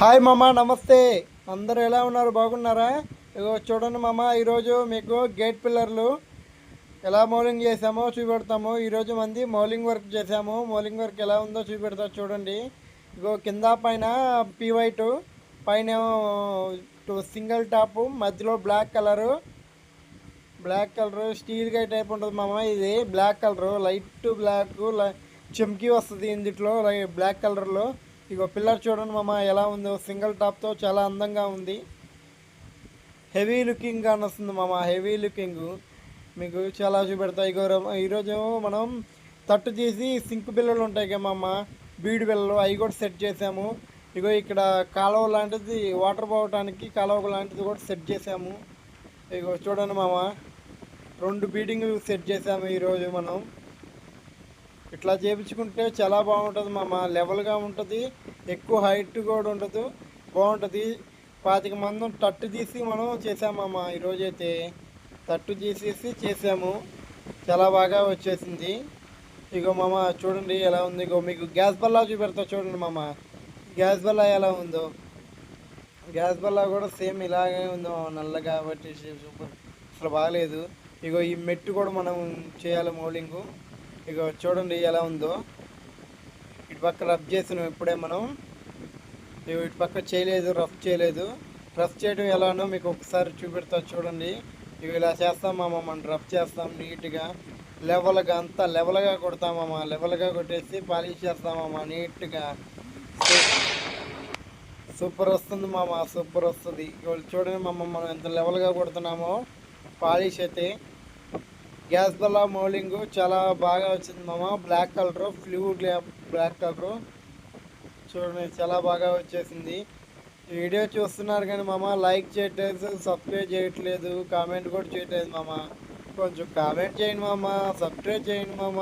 Hi మామ నమస్తే. అందరూ ఎలా ఉన్నారు? బాగున్నారా? ఇగో చూడండి మామ ఈరోజు మీకు గేట్ పిల్లర్లు ఎలా మౌలింగ్ చేసామో చూపెడతాము. ఈరోజు మంది మౌలింగ్ వర్క్ చేసాము మౌలింగ్ వర్క్ ఎలా ఉందో చూపెడతా చూడండి. ఇగో కింద పైన పీ వైట్ పైన సింగిల్ టాప్ మధ్యలో బ్లాక్ కలరు. బ్లాక్ కలర్ స్టీల్గా టైప్ ఉంటుంది మామ ఇది. బ్లాక్ కలర్ లైట్ బ్లాక్ చెమ్కి వస్తుంది ఇందుట్లో బ్లాక్ కలర్లో. ఇగో పిల్లర్ చూడండి మామ ఎలా ఉందో. సింగిల్ టాప్తో చాలా అందంగా ఉంది. హెవీ లుకింగ్ అని వస్తుంది మామ హెవీ లుకింగ్ మీకు చాలా చూపెడతా. ఇగో ఈరోజు మనం తట్టు చేసి సింక్ బిల్లలు ఉంటాయి కదా మామ బీడు బిల్లలు అవి కూడా సెట్ చేసాము. ఇగో ఇక్కడ కాలువ లాంటిది వాటర్ పోవటానికి కాలువ లాంటిది కూడా సెట్ చేసాము. ఇగో చూడండి మామ రెండు బీడింగ్లు సెట్ చేసాము ఈరోజు మనం. ఇట్లా చేపించుకుంటే చాలా బాగుంటుంది మామ. లెవెల్గా ఉంటుంది. ఎక్కువ హైట్ కూడా ఉండదు. బాగుంటుంది. పాతిక మందం తట్టు తీసి మనం చేసామమ్మ ఈరోజు అయితే తట్టు తీసేసి చేసాము చాలా బాగా వచ్చేసింది. ఇగో మామ చూడండి ఎలా ఉంది. ఇగో మీకు గ్యాస్ బల్లా చూపెడతా చూడండి మామ. గ్యాస్ బల్లా ఎలా ఉందో. గ్యాస్ బల్లా కూడా సేమ్ ఇలాగే ఉందో నల్లగా బట్టి సూపర్. అసలు బాగలేదు. ఇగో ఈ మెట్టు కూడా మనం చేయాలి మౌలింగు ఇగో చూడండి ఎలా ఉందో. ఇటు పక్క రఫ్ చేసినాం ఇప్పుడే మనం. ఇటు పక్క చేయలేదు రఫ్ చేయలేదు. రఫ్ చేయడం ఎలానో మీకు ఒకసారి చూపెడతా చూడండి. ఇవి ఇలా చేస్తామమ్మా మనం రఫ్ చేస్తాం నీట్గా. లెవెల్గా అంతా లెవెల్గా కొడతామమ్మ లెవెల్గా కొట్టేసి పాలిష్ చేస్తామమ్మ నీట్గా. సూపర్ వస్తుంది మామ సూపర్ వస్తుంది. ఇవాళ చూడండి మామ మనం ఎంత లెవెల్గా కొడుతున్నామో. పాలిష్ అయితే గ్యాస్ బల్లా మౌలింగ్ చాలా బాగా వచ్చింది మామ. బ్లాక్ కలర్ ఫ్లూ బ్లాక్ కలర్ చూడండి చాలా బాగా వచ్చేసింది. వీడియో చూస్తున్నారు కానీ మామ లైక్ చేయట్లేదు సబ్స్క్రైబ్ చేయట్లేదు కామెంట్ కూడా చేయట్లేదు మామ. కొంచెం కామెంట్ చేయండి మామ సబ్స్క్రైబ్ చేయండి మామ.